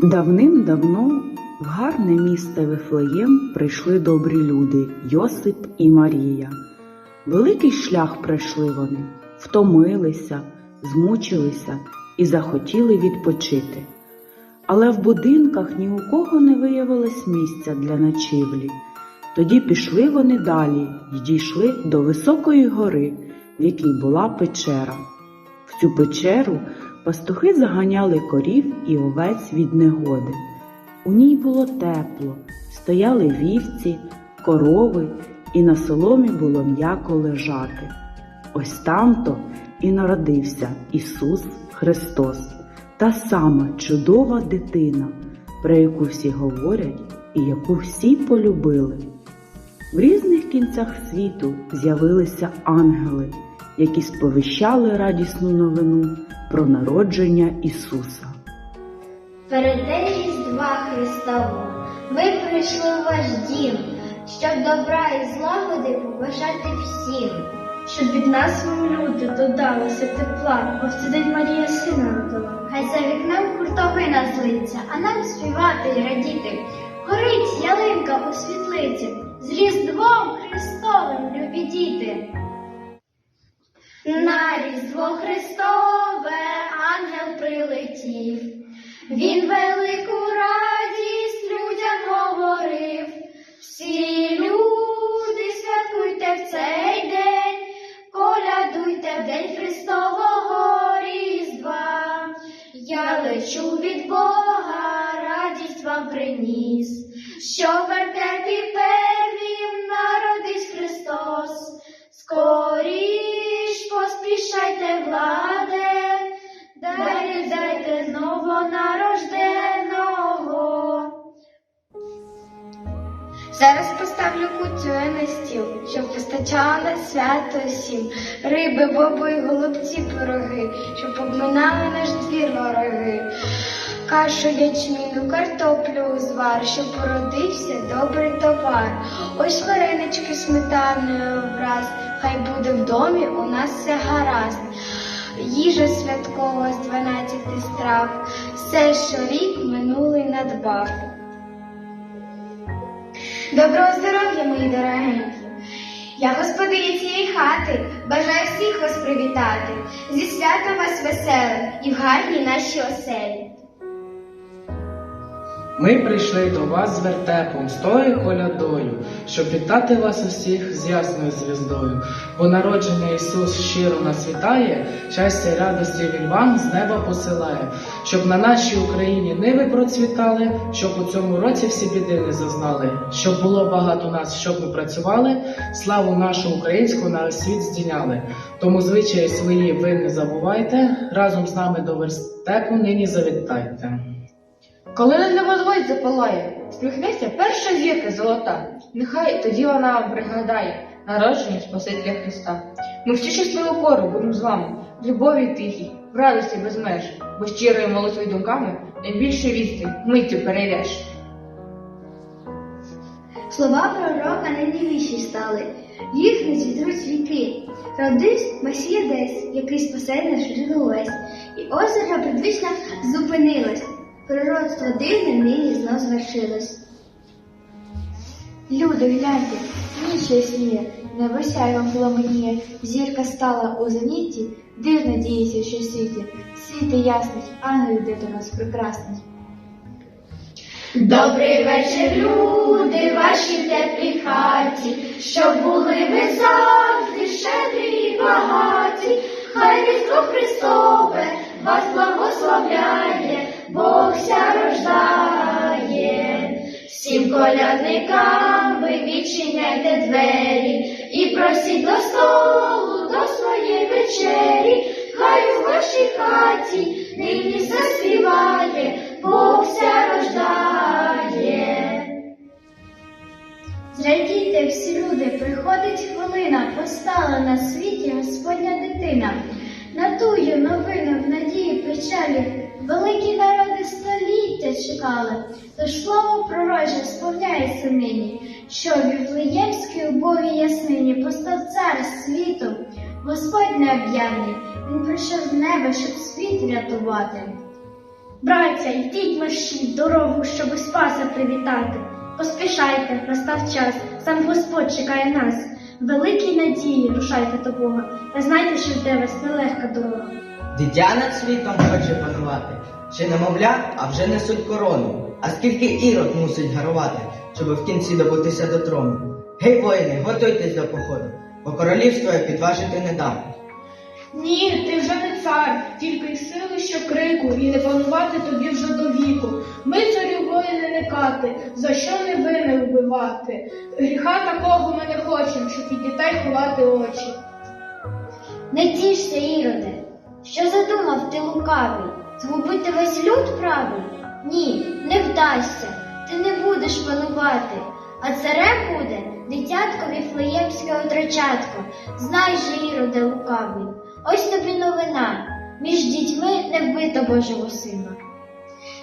Давним-давно в гарне місто Вифлеєм прийшли добрі люди Йосип і Марія. Великий шлях пройшли вони, втомилися, змучилися і захотіли відпочити. Але в будинках ні у кого не виявилось місця для ночівлі. Тоді пішли вони далі й дійшли до високої гори, в якій була печера. В цю печеру пастухи заганяли корів і овець від негоди. У ній було тепло, стояли вівці, корови, і на соломі було м'яко лежати. Ось там-то і народився Ісус Христос, та сама чудова дитина, про яку всі говорять і яку всі полюбили. В різних кінцях світу з'явилися ангели, які сповіщали радісну новину про народження Ісуса. Перед день Різдва Христового ми прийшли в ваш дім, щоб добра і злагоди побажати всім. Щоб від нас вам люди додалося тепла, бо в цей день Марія сина родила. Хай за вікном хуртовина злиться, а нам співати й радіти. Горить ялинка у світлиці, з Різдвом Христовим, любі діти. На Різдво Христове він велику радість людям говорив. Всі люди святкуйте в цей день, колядуйте в день Христового Різдва. Я лечу від Бога, радість вам приніс, що в вертепі Зараз поставлю куцю на стіл, щоб постачала на свято всім. Риби, боби, голубці, пироги, щоб обминали наш двір вороги. Кашу, ячміну, картоплю узвар, щоб породився добрий товар. Ось варенички сметаною враз, хай буде в домі у нас все гаразд. Їжа святкова з дванадцяти страв, все, що рік минулий надбав. Доброго здоров'я, мої дорогенькі! Я господиня цієї хати, бажаю всіх вас привітати, зі святом вас веселим і в гарній нашій оселі. Ми прийшли до вас з вертепом, з тою колядою, щоб вітати вас усіх з ясною звіздою, бо народження Ісус щиро нас вітає, щастя й радості Він вам з неба посилає, щоб на нашій Україні ниви процвітали, щоб у цьому році всі біди не зазнали, щоб було багато нас, щоб ми працювали, славу нашу українську на світ здійняли. Тому звичаї свої ви не забувайте, разом з нами до верстепу нині завітайте. Коли над небозводь запалає, спіхнеться перша зірка золота. Нехай тоді вона вам пригадає народження Спасителя Христа. Ми всі щасливу пору будемо з вами, в любові тихій, в радості без меж, бо щирою молитвою думками найбільше відстань миттю перейдеш. Слова пророка нині віші стали, їх не зітруть віки. Родись Месія десь, який спасе наш увесь, і озеро предвічна зупинилось. Пророцтво дивне нині знов звершилось. Люди, гляньте, ніч ясніє, небо сяйвом пламеніє, зірка стала у зеніті, дивно діється що світі, світи ясний, ангел йде до нас прекрасний. Добрий вечір, люди, вашій теплій хаті, щоб були ви завжди щедрі і багаті, хай Різдво Христове вас благословляє, Бог ся рождає. Всім колядникам ви відчиняйте двері і просіть до столу до своєї вечері, хай у вашій хаті нині заспіває, Бог ся рождає. Зрадійте всі люди, приходить хвилина, постала на світі Господня дитина. На тую новину в надії печалі великі народи століття чекали, тож слово пророче сповняється нині, що в Віфлеємській убогій яснині постав цар світу, Господь необ'явний, він прийшов з неба, щоб світ рятувати. Браття, йдіть мерщі дорогу, щоби спаса привітати. Поспішайте, настав час, сам Господь чекає нас. Великій надії рушайте до Бога, та знайте, що жде вас нелегка дорога. Дитя над світом хоче панувати, ще немовля, а вже несуть корону. А скільки ірод мусить гарувати, щоб в кінці добутися до трону. Гей, воїни, готуйтесь до походу, бо королівство я підважити не дам. Ні, ти вже не цар, тільки й сили, що крику, і не панувати тобі вже до віку. Ми царю воїни не кати, за що не вини вбивати. Гріха такого ми не хочемо, щоб від дітей ховати очі. Не тішся, Іроде, що задумав ти лукавий? Згубити весь люд правий? Ні, не вдасться, ти не будеш панувати, а царем буде дитятко віфлеємське отрочатко. Знай же, Іроде лукавий, ось тобі новина, між дітьми не вбито Божого сина.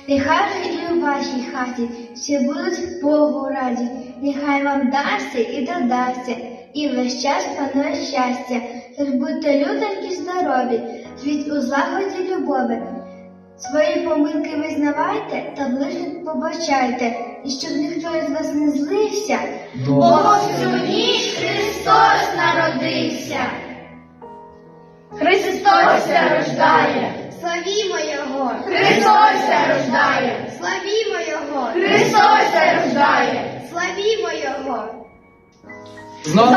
Нехай і у вашій хаті всі будуть Богу раді, нехай вам дасться і додасться, і весь час панує щастя. Тож будьте людоньки здорові, живіть у злагоді любові. Свої помилки визнавайте та ближніх побачайте, і щоб ніхто із вас не злився, Бо в цю ніч Христос народився. Христос рождає! Славімо Його! Христос рождає! Славімо Його! Христос рождає! Славімо Його! Знову